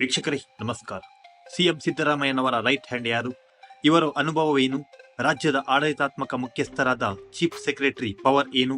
ವೀಕ್ಷಕರೇ, ನಮಸ್ಕಾರ. ಸಿಎಂ ಸಿದ್ದರಾಮಯ್ಯನವರ ರೈಟ್ ಹ್ಯಾಂಡ್ ಯಾರು? ಇವರ ಅನುಭವವೇನು? ರಾಜ್ಯದ ಆಡಳಿತಾತ್ಮಕ ಮುಖ್ಯಸ್ಥರಾದ ಚೀಫ್ ಸೆಕ್ರೆಟರಿ ಪವರ್ ಏನು?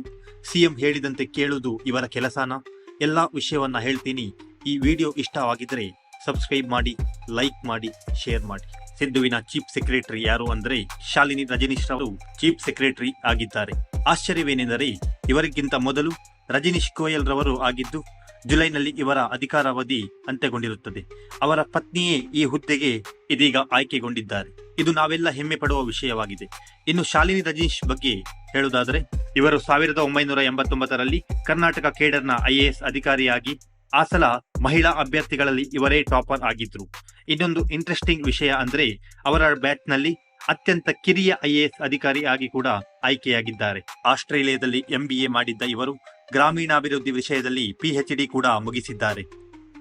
ಸಿಎಂ ಹೇಳಿದಂತೆ ಕೇಳುವುದು ಇವರ ಕೆಲಸನ? ಎಲ್ಲ ವಿಷಯವನ್ನ ಹೇಳ್ತೀನಿ. ಈ ವಿಡಿಯೋ ಇಷ್ಟವಾಗಿದ್ದರೆ ಸಬ್ಸ್ಕ್ರೈಬ್ ಮಾಡಿ, ಲೈಕ್ ಮಾಡಿ, ಶೇರ್ ಮಾಡಿ. ಸಿದ್ದುವಿನ ಚೀಫ್ ಸೆಕ್ರೆಟರಿ ಯಾರು ಅಂದ್ರೆ ಶಾಲಿನಿ ರಜನೀಶ್ ಅವರು ಚೀಫ್ ಸೆಕ್ರೆಟರಿ ಆಗಿದ್ದಾರೆ. ಆಶ್ಚರ್ಯವೇನೆಂದರೆ ಇವರಿಗಿಂತ ಮೊದಲು ರಜನೀಶ್ ಗೋಯಲ್ ರವರು ಆಗಿದ್ದು ಜುಲೈನಲ್ಲಿ ಇವರ ಅಧಿಕಾರಾವಧಿ ಅಂತ್ಯಗೊಂಡಿರುತ್ತದೆ. ಅವರ ಪತ್ನಿಯೇ ಈ ಹುದ್ದೆಗೆ ಇದೀಗ ಆಯ್ಕೆಗೊಂಡಿದ್ದಾರೆ. ಇದು ನಾವೆಲ್ಲ ಹೆಮ್ಮೆ ಪಡುವ ವಿಷಯವಾಗಿದೆ. ಇನ್ನು ಶಾಲಿನಿ ರಜನೀಶ್ ಬಗ್ಗೆ ಹೇಳುವುದಾದರೆ, ಇವರು ಸಾವಿರದ ಒಂಬೈನೂರ ಎಂಬತ್ತೊಂಬತ್ತರಲ್ಲಿ ಕರ್ನಾಟಕ ಕೇಡರ್ನ ಐಎಎಸ್ ಅಧಿಕಾರಿಯಾಗಿ ಆ ಸಲ ಮಹಿಳಾ ಅಭ್ಯರ್ಥಿಗಳಲ್ಲಿ ಇವರೇ ಟಾಪರ್ ಆಗಿದ್ರು. ಇನ್ನೊಂದು ಇಂಟ್ರೆಸ್ಟಿಂಗ್ ವಿಷಯ ಅಂದ್ರೆ, ಅವರ ಬ್ಯಾಚ್ನಲ್ಲಿ ಅತ್ಯಂತ ಕಿರಿಯ ಐಎಎಸ್ ಅಧಿಕಾರಿಯಾಗಿ ಕೂಡ ಆಯ್ಕೆಯಾಗಿದ್ದಾರೆ. ಆಸ್ಟ್ರೇಲಿಯಾದಲ್ಲಿ ಎಂಬಿಎ ಮಾಡಿದ್ದ ಇವರು ಗ್ರಾಮೀಣಾಭಿವೃದ್ಧಿ ವಿಷಯದಲ್ಲಿ ಪಿಎಚ್ ಡಿ ಕೂಡ ಮುಗಿಸಿದ್ದಾರೆ.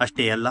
ಅಷ್ಟೇ ಅಲ್ಲ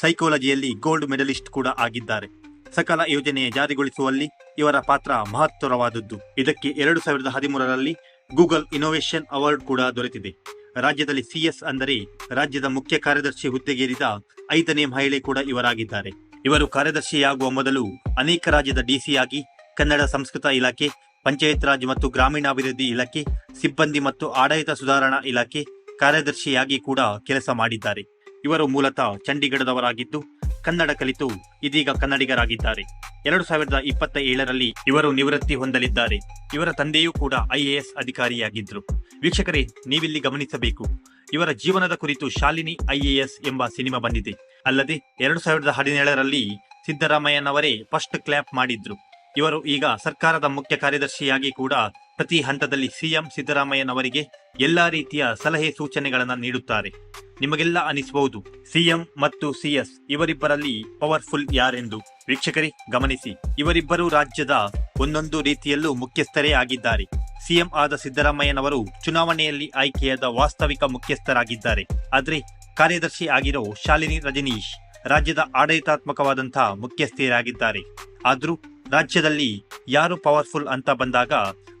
ಸೈಕಾಲಜಿಯಲ್ಲಿ ಗೋಲ್ಡ್ ಮೆಡಲಿಸ್ಟ್ ಕೂಡ ಆಗಿದ್ದಾರೆ. ಸಕಲ ಯೋಜನೆ ಜಾರಿಗೊಳಿಸುವಲ್ಲಿ ಇವರ ಪಾತ್ರ ಮಹತ್ತರವಾದದ್ದು. ಇದಕ್ಕೆ ಎರಡು ಸಾವಿರದ ಹದಿಮೂರರಲ್ಲಿ ಗೂಗಲ್ ಇನೋವೇಷನ್ ಅವಾರ್ಡ್ ಕೂಡ ದೊರೆತಿದೆ. ರಾಜ್ಯದಲ್ಲಿ ಸಿಎಸ್ ಅಂದರೆ ರಾಜ್ಯದ ಮುಖ್ಯ ಕಾರ್ಯದರ್ಶಿ ಹುದ್ದೆಗೇರಿದ ಐದನೇ ಮಹಿಳೆ ಕೂಡ ಇವರಾಗಿದ್ದಾರೆ. ಇವರು ಕಾರ್ಯದರ್ಶಿಯಾಗುವ ಮೊದಲು ಅನೇಕ ರಾಜ್ಯದ ಡಿಸಿಯಾಗಿ ಕನ್ನಡ ಸಂಸ್ಕೃತ ಇಲಾಖೆ ಪಂಚಾಯತ್ ರಾಜ್ ಮತ್ತು ಗ್ರಾಮೀಣಾಭಿವೃದ್ಧಿ ಇಲಾಖೆ, ಸಿಬ್ಬಂದಿ ಮತ್ತು ಆಡಳಿತ ಸುಧಾರಣಾ ಇಲಾಖೆ ಕಾರ್ಯದರ್ಶಿಯಾಗಿ ಕೂಡ ಕೆಲಸ ಮಾಡಿದ್ದಾರೆ. ಇವರು ಮೂಲತಃ ಚಂಡೀಗಢದವರಾಗಿದ್ದು, ಕನ್ನಡ ಕಲಿತು ಇದೀಗ ಕನ್ನಡಿಗರಾಗಿದ್ದಾರೆ. ಎರಡು ಸಾವಿರದ ಇಪ್ಪತ್ತ ಏಳರಲ್ಲಿ ಇವರು ನಿವೃತ್ತಿ ಹೊಂದಲಿದ್ದಾರೆ. ಇವರ ತಂದೆಯೂ ಕೂಡ ಐಎಎಸ್ ಅಧಿಕಾರಿಯಾಗಿದ್ರು ವೀಕ್ಷಕರೇ, ನೀವಿಲ್ಲಿ ಗಮನಿಸಬೇಕು, ಇವರ ಜೀವನದ ಕುರಿತು ಶಾಲಿನಿ ಐಎಎಸ್ ಎಂಬ ಸಿನಿಮಾ ಬಂದಿದೆ. ಅಲ್ಲದೆ, ಎರಡು ಸಾವಿರದ ಹದಿನೇಳರಲ್ಲಿ ಸಿದ್ದರಾಮಯ್ಯನವರೇ ಫಸ್ಟ್ ಕ್ಲಾಪ್ ಮಾಡಿದ್ರು. ಇವರು ಈಗ ಸರ್ಕಾರದ ಮುಖ್ಯ ಕಾರ್ಯದರ್ಶಿಯಾಗಿ ಕೂಡ ಪ್ರತಿ ಹಂತದಲ್ಲಿ ಸಿಎಂ ಸಿದ್ದರಾಮಯ್ಯನವರಿಗೆ ಎಲ್ಲಾ ರೀತಿಯ ಸಲಹೆ ಸೂಚನೆಗಳನ್ನು ನೀಡುತ್ತಾರೆ. ನಿಮಗೆಲ್ಲ ಅನಿಸಬಹುದು ಸಿಎಂ ಮತ್ತು ಸಿಎಸ್ ಇವರಿಬ್ಬರಲ್ಲಿ ಪವರ್ಫುಲ್ ಯಾರೆಂದು? ವೀಕ್ಷಕರೇ, ಗಮನಿಸಿ, ಇವರಿಬ್ಬರು ರಾಜ್ಯದ ಒಂದೊಂದು ರೀತಿಯಲ್ಲೂ ಮುಖ್ಯಸ್ಥರೇ ಆಗಿದ್ದಾರೆ. ಸಿಎಂ ಆದ ಸಿದ್ದರಾಮಯ್ಯನವರು ಚುನಾವಣೆಯಲ್ಲಿ ಆಯ್ಕೆಯಾದ ವಾಸ್ತವಿಕ ಮುಖ್ಯಸ್ಥರಾಗಿದ್ದಾರೆ. ಆದರೆ ಕಾರ್ಯದರ್ಶಿ ಆಗಿರೋ ಶಾಲಿನಿ ರಜನೀಶ್ ರಾಜ್ಯದ ಆಡಳಿತಾತ್ಮಕವಾದಂತಹ ಮುಖ್ಯಸ್ಥರಾಗಿದ್ದಾರೆ ಆದ್ರೂ ರಾಜ್ಯದಲ್ಲಿ ಯಾರು ಪವರ್ಫುಲ್ ಅಂತ ಬಂದಾಗ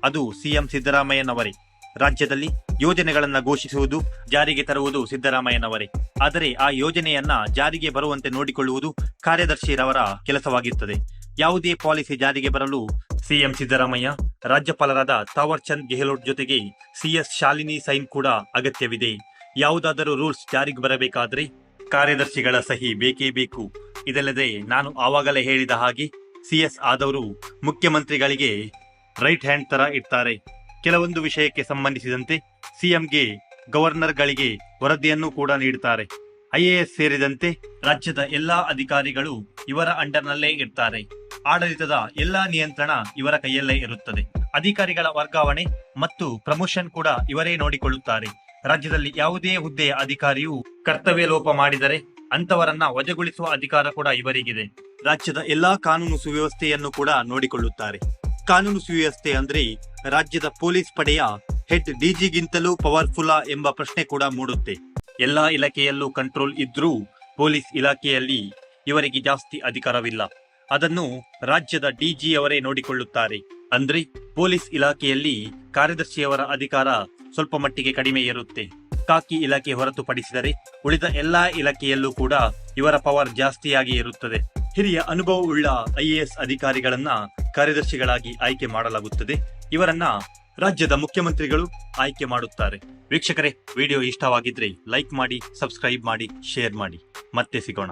ಅದು ಸಿಎಂ ಸಿದ್ದರಾಮಯ್ಯನವರೇ. ರಾಜ್ಯದಲ್ಲಿ ಯೋಜನೆಗಳನ್ನು ಘೋಷಿಸುವುದು, ಜಾರಿಗೆ ತರುವುದು ಸಿದ್ದರಾಮಯ್ಯನವರೇ. ಆದರೆ ಆ ಯೋಜನೆಯನ್ನ ಜಾರಿಗೆ ಬರುವಂತೆ ನೋಡಿಕೊಳ್ಳುವುದು ಕಾರ್ಯದರ್ಶಿರವರ ಕೆಲಸವಾಗಿರುತ್ತದೆ ಯಾವುದೇ ಪಾಲಿಸಿ ಜಾರಿಗೆ ಬರಲು ಸಿಎಂ ಸಿದ್ದರಾಮಯ್ಯ, ರಾಜ್ಯಪಾಲರಾದ ತಾವರ್ ಚಂದ್ ಗೆಹ್ಲೋಟ್ ಜೊತೆಗೆ ಸಿಎಸ್ ಶಾಲಿನಿ ಸೈನ್ ಕೂಡ ಅಗತ್ಯವಿದೆ. ಯಾವುದಾದರೂ ರೂಲ್ಸ್ ಜಾರಿಗೆ ಬರಬೇಕಾದರೆ ಕಾರ್ಯದರ್ಶಿಗಳ ಸಹಿ ಬೇಕೇ ಬೇಕು. ಇದಲ್ಲದೆ ನಾನು ಆವಾಗಲೇ ಹೇಳಿದ ಹಾಗೆ ಸಿಎಸ್ ಆದವರು ಮುಖ್ಯಮಂತ್ರಿಗಳಿಗೆ ರೈಟ್ ಹ್ಯಾಂಡ್ ತರ ಇರ್ತಾರೆ ಕೆಲವೊಂದು ವಿಷಯಕ್ಕೆ ಸಂಬಂಧಿಸಿದಂತೆ ಸಿಎಂಗೆ ಗವರ್ನರ್ಗಳಿಗೆ ವರದಿಯನ್ನು ಕೂಡ ನೀಡುತ್ತಾರೆ ಐಎಎಸ್ ಸೇರಿದಂತೆ ರಾಜ್ಯದ ಎಲ್ಲಾ ಅಧಿಕಾರಿಗಳು ಇವರ ಅಂಡರ್ನಲ್ಲೇ ಇರ್ತಾರೆ ಆಡಳಿತದ ಎಲ್ಲಾ ನಿಯಂತ್ರಣ ಇವರ ಕೈಯಲ್ಲೇ ಇರುತ್ತದೆ. ಅಧಿಕಾರಿಗಳ ವರ್ಗಾವಣೆ ಮತ್ತು ಪ್ರಮೋಷನ್ ಕೂಡ ಇವರೇ ನೋಡಿಕೊಳ್ಳುತ್ತಾರೆ. ರಾಜ್ಯದಲ್ಲಿ ಯಾವುದೇ ಹುದ್ದೆಯ ಅಧಿಕಾರಿಯು ಕರ್ತವ್ಯ ಲೋಪ ಮಾಡಿದರೆ ಅಂತವರನ್ನ ವಜಾಗೊಳಿಸುವ ಅಧಿಕಾರ ಕೂಡ ಇವರಿಗಿದೆ. ರಾಜ್ಯದ ಎಲ್ಲಾ ಕಾನೂನು ಸುವ್ಯವಸ್ಥೆಯನ್ನು ಕೂಡ ನೋಡಿಕೊಳ್ಳುತ್ತಾರೆ. ಕಾನೂನು ಸುವ್ಯವಸ್ಥೆ ಅಂದ್ರೆ ರಾಜ್ಯದ ಪೊಲೀಸ್ ಪಡೆಯ ಹೆಡ್ ಡಿಜಿಗಿಂತಲೂ ಪವರ್ಫುಲ್ ಎಂಬ ಪ್ರಶ್ನೆ ಕೂಡ ಮೂಡುತ್ತೆ. ಎಲ್ಲಾ ಇಲಾಖೆಯಲ್ಲೂ ಕಂಟ್ರೋಲ್ ಇದ್ರೂ ಪೊಲೀಸ್ ಇಲಾಖೆಯಲ್ಲಿ ಇವರಿಗೆ ಜಾಸ್ತಿ ಅಧಿಕಾರವಿಲ್ಲ. ಅದನ್ನು ರಾಜ್ಯದ ಡಿಜಿ ಅವರೇ ನೋಡಿಕೊಳ್ಳುತ್ತಾರೆ. ಅಂದ್ರೆ ಪೊಲೀಸ್ ಇಲಾಖೆಯಲ್ಲಿ ಕಾರ್ಯದರ್ಶಿಯವರ ಅಧಿಕಾರ ಸ್ವಲ್ಪ ಮಟ್ಟಿಗೆ ಕಡಿಮೆ ಇರುತ್ತೆ. ಕಾಕಿ ಇಲಾಖೆ ಹೊರತುಪಡಿಸಿದರೆ ಉಳಿದ ಎಲ್ಲಾ ಇಲಾಖೆಯಲ್ಲೂ ಕೂಡ ಇವರ ಪವರ್ ಜಾಸ್ತಿಯಾಗಿ ಇರುತ್ತದೆ. ಹಿರಿಯ ಅನುಭವವುಳ್ಳ ಐಎಎಸ್ ಅಧಿಕಾರಿಗಳನ್ನ ಕಾರ್ಯದರ್ಶಿಗಳಾಗಿ ಆಯ್ಕೆ ಮಾಡಲಾಗುತ್ತದೆ. ಇವರನ್ನ ರಾಜ್ಯದ ಮುಖ್ಯಮಂತ್ರಿಗಳು ಆಯ್ಕೆ ಮಾಡುತ್ತಾರೆ. ವೀಕ್ಷಕರೇ, ವಿಡಿಯೋ ಇಷ್ಟವಾಗಿದ್ರೆ ಲೈಕ್ ಮಾಡಿ, ಸಬ್ಸ್ಕ್ರೈಬ್ ಮಾಡಿ, ಶೇರ್ ಮಾಡಿ. ಮತ್ತೆ ಸಿಗೋಣ.